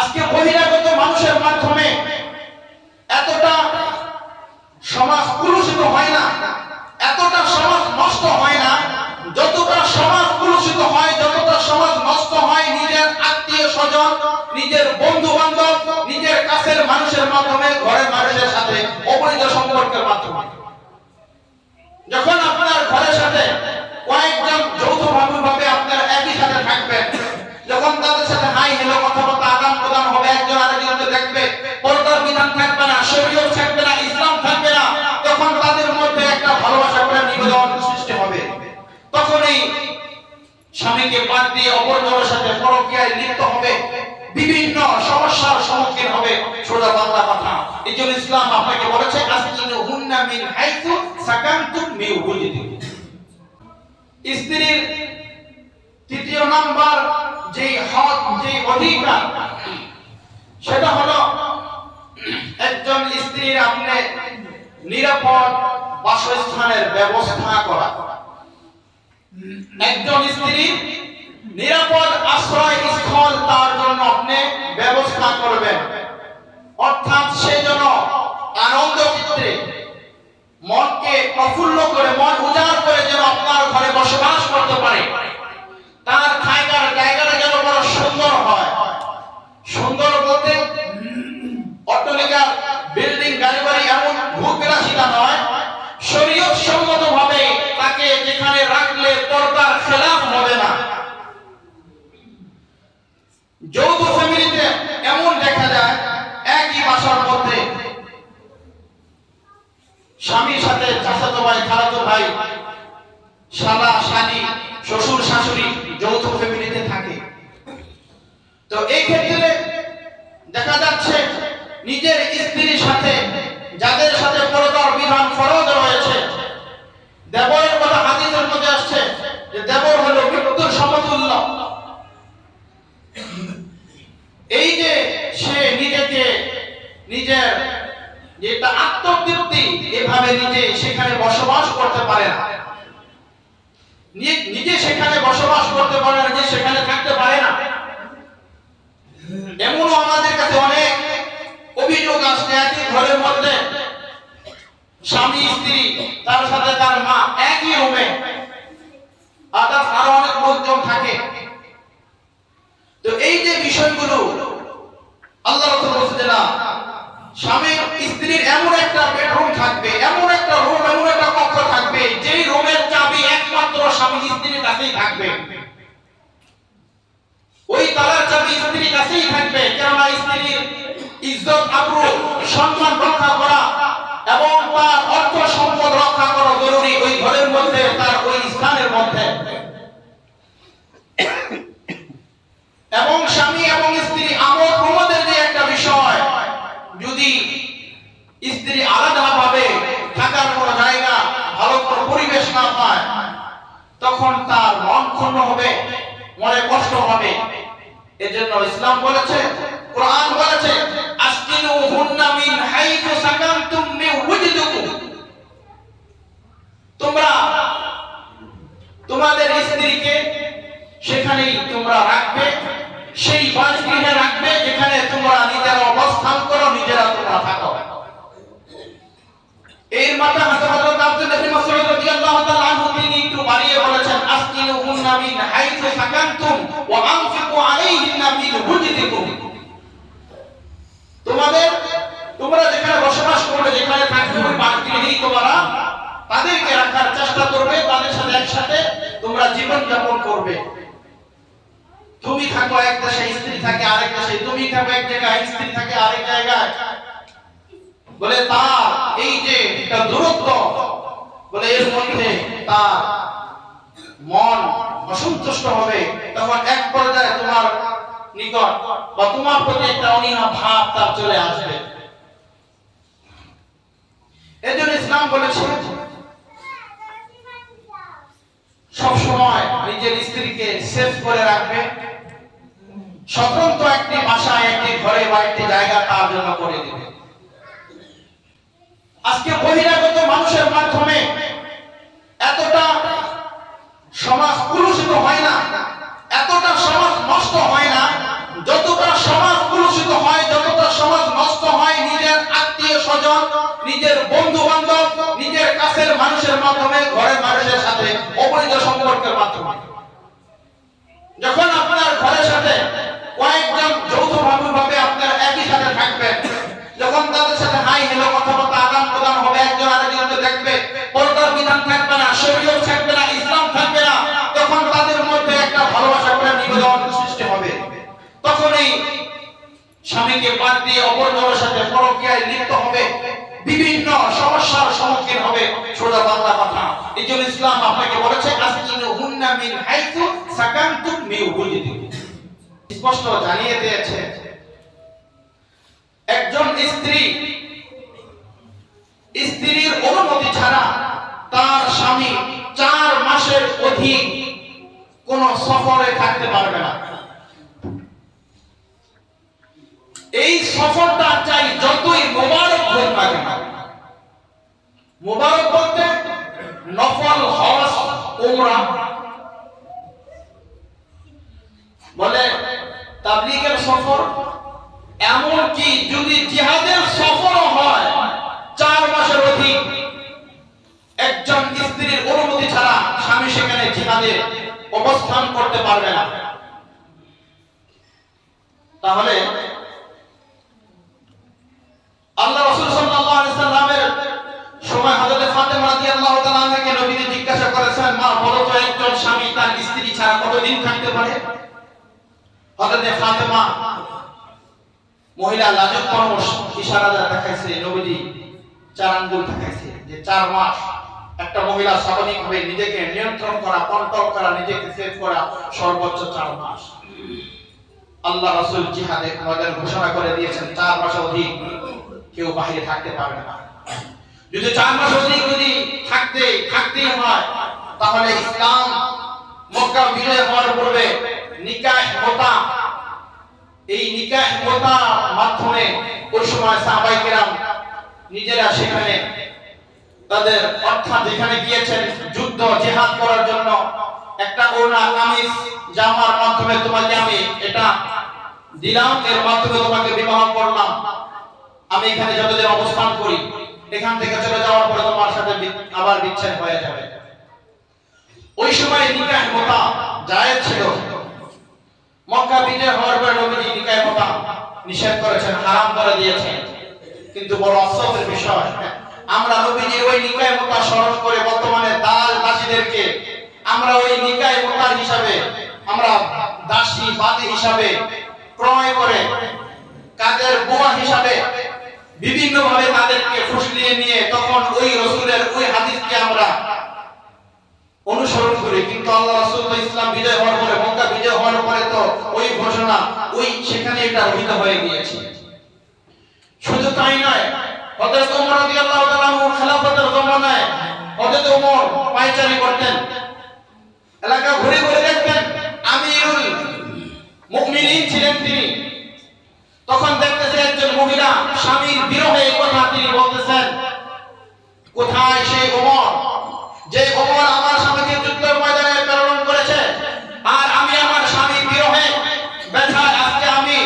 আজকে বহিরাগত মানুষের মাধ্যমে এতটা সমাজ কুলুষিত হয় না, এতটা সমাজ নষ্ট হয় না, যতটা সমাজ কুলুষিত হয়, যতটা সমাজ নষ্ট হয় নিজের আত্মীয় স্বজন, নিজের বন্ধু বান্ধব নিজের কাছের মানুষের মাধ্যমে, ঘরের মানুষের সাথে অবৈধ সম্পর্কের মাধ্যমে। পরকীয়ায় লিপ্ত হবে, বিভিন্ন সমস্যার সম্মুখীন হবে সোজা বাংলা কথা। এই জন্য ইসলাম আপনাকে বলেছে স্ত্রীর তৃতীয় নাম্বার যে হক যে অধিকার, সেটা হলো একজন স্ত্রীর আপনি নিরাপদ বাসস্থানের ব্যবস্থা করা। একজন স্ত্রী নিরাপদ আশ্রয় স্থল তার জন্য আপনি ব্যবস্থা করবেন। অর্থাৎ সে যেন আনন্দ চিত্রে মনকে প্রফুল্ল করে, মন উজাড় করে যেন আপনার ঘরে বসবাস করতে পারে। তার থাকার জায়গাটা যেন বড় সুন্দর হয়। সুন্দর বলতে অট্টালিকার বিল্ডিং গাড়ি বাড়ি এমন ভূবিলাসিতা নয় শরীয়ত সম্মত ভাবে তাকে যেখানে রাখলে পর্দার খেলাফ হবে না যৌথ ফ্যামিলিতে এমন দেখা যায় একই বাসার মধ্যে স্বামীর সাথে চাচাতো ভাই খালাতো ভাই শালা, শালি, শ্বশুর, শাশুড়ি যৌথ ফ্যামিলিতে থাকে। তো এই ক্ষেত্রে দেখা যাচ্ছে নিজের স্ত্রীর সাথে, যাদের সাথে পরদার বিধান ফরজ রয়েছে দেবরের কথা হাদিসের মধ্যে আসছে যে দেবর হলো মৃত্যুর সমতুল্য। এই যে সে নিজেকে, নিজের যেটা আত্মতৃপ্তি, এভাবে নিজে সেখানে বসবাস করতে পারে নি- নিজে সেখানে বসবাস করতে পারে না, নিজে সেখানে থাকতে পারে না। এমন আমাদের কাছে অনেক অভিযোগ আসছে, একই ঘরের মধ্যে স্বামী, স্ত্রী, তার সাথে তার মা, একই রুমে আদার্স আরও অনেক লোকজন থাকে তো এই যে বিষয়গুলো আল্লাহ রাসূল বলছে যে না স্বামীর স্ত্রীর এমন একটা বেডরুম থাকবে এমন একটা রুম এমন একটা কক্ষ থাকবে যেই রুমের চাবি একমাত্র স্বামী স্ত্রীর কাছেই থাকবে ওই তালার চাবি স্ত্রীর কাছেই থাকবে কেননা স্ত্রীর ইজ্জত আবরু, সম্মান রক্ষা করা এবং তার অর্থ সম্পদ রক্ষা করা জরুরি ওই ঘরের মধ্যে, তার ওই স্থানের মধ্যে। এবং স্বামী এবং স্ত্রী আমোদ প্রমোদের যে একটা বিষয়, যদি স্ত্রী আলাদা ভাবে থাকার কোনো জায়গা ভালো কোনো পরিবেশ না পায়, তখন তার মন ক্ষুণ্ণ হবে, মনে কষ্ট হবে। এজন্য ইসলাম বলেছে, কোরআন বলেছে ওয়াজদিকুম তোমরা রাখবে, সেই বাসগৃহে রাখবে, যেখানে তোমরা নিজেরা অবস্থান করো, নিজেরা তোমরা থাকো। এর মাথা হযরত আব্দুল্লাহ বিন মাসউদ রাদিয়াল্লাহু তাআলা আনহু, তিনি একটু বাড়িয়ে বলেছেন আসকিনুহুন্না মিন হাইতু সাকানতুম ওয়া আনফিকু আলাইহিন্না মিন বুজদিকুম তোমাদের, তোমরা যেখানে বসবাস করবে, যেখানে থাকবে ওই বাসগৃহেই তোমরা, তাদেরকে রাখার চেষ্টা করবে, তাদের সাথে একসাথে তোমরা জীবন যাপন করবে। তুমি থাকো এক দেশে, স্ত্রী থাকে আরেক দেশে, তুমি থাকো এক জায়গায়, স্ত্রী থাকে আরেক জায়গায়। বলে তার, এই যে একটা দূরত্ব, বলে এর মধ্যে তার মন অসন্তুষ্ট হবে। তখন এক পর্যায়ে তোমার নিকট বা তোমার প্রতি একটা অনীহা ভাব তার চলে আসবে। এজন্য ইসলাম বলেছে সব সময় নিজের স্ত্রীকে সেভ করে রাখবে। স্বতন্ত্র একটি বাসায়, একটি ঘরে বা একটি জায়গা তার জন্য করে দিবে। আজকে বহিরাগত মানুষের মাধ্যমে এতটা পর্দার বিধান থাকবে না, শরীয়ত থাকবে না, ইসলাম থাকবে না, তখন তাদের মধ্যে একটা ভালোবাসা করে নিবেদন সৃষ্টি হবে। তখনই স্বামীকে বাদ দিয়ে অপর জনের সাথে পরকীয়ায় লিপ্ত হবে, বিভিন্ন সমস্যার সম্মুখীন হবে, সোজা বাংলা কথা। এই জন্য ইসলাম আপনাকে বলেছে, আসকিনু হুন্না মিন হাইতু সাকানতুম মিন স্পষ্ট জানিয়ে দিয়েছে, একজন স্ত্রী, স্ত্রীর অনুমতি ছাড়া তার স্বামী চার মাসের অধিক কোন সফরে থাকতে পারবে না। এই সফরটা চাই যতই মোবারক হোক না কেন। মোবারক বলতে নফল হজ উমরা। বলে তাবলিগের সফর এমন কি যদি জিহাদের সফরও হয় চার মাসের অধিক একজন স্ত্রীর অনুমতি ছাড়া স্বামী সেখানে জিহাদে অবস্থান করতে পারবে না। তাহলে আল্লাহ রাসূল সাল্লাল্লাহু আলাইহি সাল্লামের সময় হযরত ফাতেমা রাদিয়াল্লাহু তাআলা আনহাকে নবীজি জিজ্ঞাসা করেছেন, মা, বলো তো একজন স্বামী তার স্ত্রী ছাড়া কতদিন থাকতে পারে? হযরত ফাতেমা মহিলা লাজুক পরামর্শ ইশারা দেখাইছে, নবীজি চার আঙ্গুল দেখাইছে যে চার মাস একটা মহিলা স্বাভাবিকভাবে নিজেকে নিয়ন্ত্রণ করা কন্ট্রোল করা, নিজেকে সেভ করা সর্বোচ্চ চার মাস। আল্লাহ রাসূল জিহাদে ময়দান ঘোষণা করে দিয়েছেন, চার মাস অধিক কেউ বাইরে থাকতে পারবে না। যদি চার মাস অধিক যদি থাকতে, থাকতেই হয়, তাহলে ইসলাম মক্কা বিজয় হওয়ার পূর্বে নিকাহ মোতা এই নিকাহ মোতা মাধ্যমে ওই সময় সাহাবাই কেরাম নিজেরা সেখানে তাদের অর্থাৎ যেখানে গিয়েছেন যুদ্ধ, জেহাদ করার জন্য। একটা ওনা কামিজ, জামার মাধ্যমে তোমাকে আমি এটা দিলাম, এর মাধ্যমে তোমাকে বিবাহ করলাম। আমি এখানে যতদিন অবস্থান করি, এখান থেকে চলে যাওয়ার পরে তোমার সাথে আবার বিচ্ছেদ হয়ে যাবে। ওই সময় নিকাহ মোতা জায়েজ ছিল। মক্কা বিজয় হওয়ার পরে নবীজি নিকাহ মোতা নিষেধ করেছেন, হারাম করে দিয়েছেন। কিন্তু বড় আফসোসের বিষয় আমরা নবীজির ওই নিকাহ মোতা স্মরণ করে বর্তমানে দাস দাসীদেরকে আমরা ওই নিকাহ মোতার হিসাবে, আমরা দাসী বাদী হিসাবে ক্রয় করে কাজের বুয়া হিসাবে বিভিন্ন ভাবে তাদেরকে ফুসলিয়ে নিয়ে তখন ওই রসুলের ওই হাদিসকে আমরা অনুসরণ করি। কিন্তু আল্লাহ রাসূল ইসলাম বিজয় হওয়ার পরে, মক্কা বিজয় হওয়ার পরে তো ওই ঘোষণা ওই সেখানে এটা রহিত হয়ে গিয়েছে। শুধু তাই নয় হযরত ওমর রাদিয়াল্লাহু তাআলা খেলাফতের জমানায় হযরত ওমর পায়চারি করতেন। এলাকা ঘুরে ঘুরে দেখতেন। আমিরুল মুমিনিন ছিলেন তিনি। তখন দেখতেছে একজন মহিলা স্বামীর বিরহে কথা তিনি বলতেছেন, কোথায় সেই ওমর যে ওমর আমার স্বামীকে যুদ্ধের ময়দানে প্রেরণ করেছে আর আমি আমার স্বামী বিরহে ব্যথায় আজকে আমি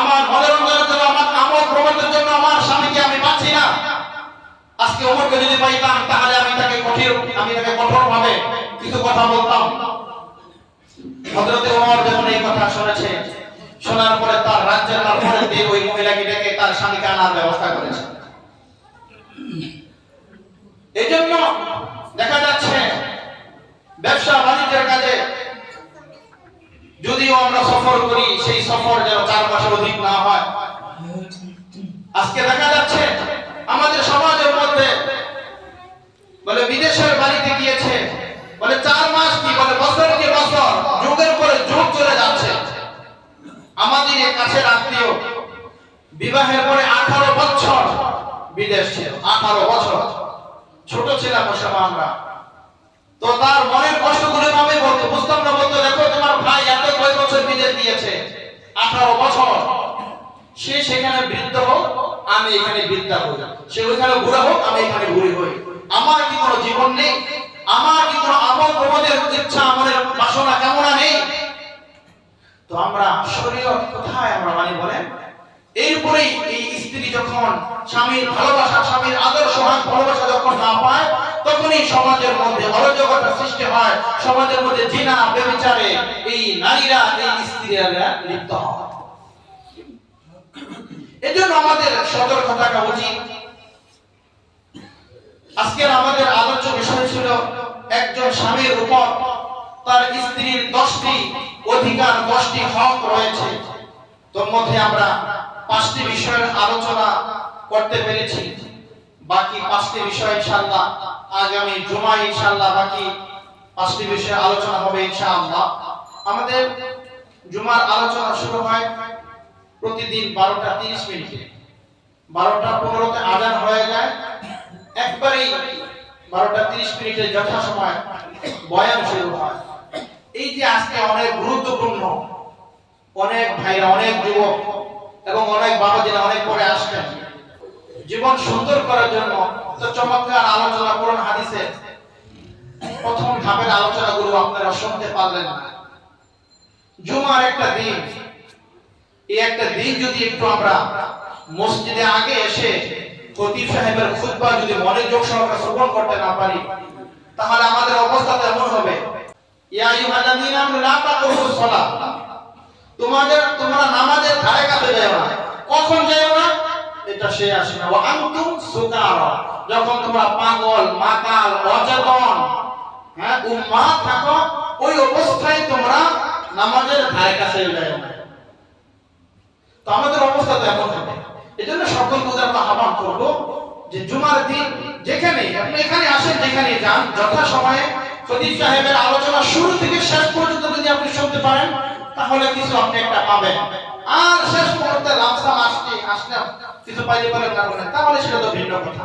আমার মনোরঞ্জনের জন্য আমার আমোদ প্রমোদের জন্য আমার স্বামীকে আমি পাচ্ছি না আজকে ওমরকে যদি পাইতাম তাহলে আমি তাকে কঠিন আমি তাকে কঠোর ভাবে কিছু কথা বলতাম হযরত ওমর যখন এই কথা শুনেছে শোনার পরে তার রাজ্যের তারপরে দিয়ে ওই মহিলাকে ডেকে তার স্বামীকে আনার ব্যবস্থা করেছে এই জন্য দেখা যাচ্ছে ব্যবসা বাণিজ্যের কাজে যদিও আমরা সফর করি সেই সফর যেন চার মাসের অধিক না হয় আজকে দেখা যাচ্ছে আমাদের সমাজের মধ্যে বলে বিদেশের বাড়িতে গিয়েছে বলে চার মাস কি বলে বছর কি বছর যুগের পরে যুগ চলে যাচ্ছে আমাদের এই কাছের আত্মীয়। বিবাহের পরে আঠারো বছর বিদেশ ছিল, আঠারো বছর। ছোট ছিলাম আমরা। তো তার মনের কষ্টগুলো ভাবে বলতো, বুঝতাম না বলতো, দেখো তোমার ভাই এত কয় বছর বিদেশ দিয়েছে? আঠারো বছর। সে সেখানে বৃদ্ধ হোক, আমি এখানে বৃদ্ধা হই। সে ওইখানে বুড়া হোক, আমি এখানে বুড়ি হই। আমার কি কোনো জীবন নেই? আমার কি কোনো আমল প্রমোদের ইচ্ছা আমাদের বাসনা কামনা নেই? তো আমরা শরীয়ত কোথায় আমরা মানি বলেন এরপরেই এই স্ত্রী যখন স্বামীর ভালোবাসা, স্বামীর আদর সোহাগ ভালোবাসা যখন না পায়, তখনই সমাজের মধ্যে অরাজকতা সৃষ্টি হয়। সমাজের মধ্যে জিনা বেবিচারে এই নারীরা, এই স্ত্রীরা লিপ্ত হয়। এজন্য আমাদের সতর্ক থাকা উচিত। আজকের আমাদের আলোচ্য বিষয় ছিল একজন স্বামীর উপর তার স্ত্রীর দশটি অধিকার, দশটি হক রয়েছে। তোর মধ্যে আমরা পাঁচটি বিষয়ের আলোচনা করতে পেরেছি। বাকি পাঁচটি বিষয় ইনশাআল্লাহ আগামী জুমা ইনশাআল্লাহ বাকি পাঁচটি বিষয়ে আলোচনা হবে ইনশাআল্লাহ। আমাদের জুমার আলোচনা শুরু হয় প্রতিদিন বারোটা তিরিশ মিনিটে। বারোটা পনেরোতে আজান হয়ে যায়। একবারেই বারোটা তিরিশ মিনিটে যথাসময় বয়ান শুরু হয়। এই যে আজকে অনেক গুরুত্বপূর্ণ, অনেক ভাইরা, অনেক যুবক এবং অনেক বাবাজিরা অনেক পরে আসবেন। জীবন সুন্দর করার জন্য চমৎকার আলোচনা করুন হাদিসে। প্রথম ধাপের আলোচনাগুলো আপনারা শুনতে পারলেন জুমার একটা দিন, এই একটা দিন যদি একটু আমরা মসজিদে আগে এসে খতিব সাহেবের খুতবা যদি মনোযোগ সহকারে শ্রবণ করতে না পারি, তাহলে আমাদের অবস্থা এমন হবে? ইয়া আইয়ুহাল্লাযীনা আমানু লা তাকরাবুস সালাত। তোমাদের, তোমরা নামাজের ধারে কাছে যাও না। কখন যাও না? এটা সে আসে না। ওয়া আনতুম সুকারা। যখন তোমরা পাগল, মাতাল অচেতন হ্যাঁ উম্মা থাকো, ওই অবস্থায় তোমরা নামাজের ধারে কাছে যাও না। তো আমাদের অবস্থা তো এমন হবে এজন্য সকল পূজার আহ্বান করব যে, জুমার দিন যেখানে, আপনি এখানে আসেন, যেখানে যান যথা সময়ে খতিব সাহেবের আলোচনা শুরু থেকে শেষ পর্যন্ত যদি আপনি শুনতে পারেন, তাহলে কিছু আপনি একটা পাবেন। আর শেষ পর্যন্ত রামসাম আসতে আসলে কিছু পাইতে পারেন না তাহলে সেটা তো ভিন্ন কথা।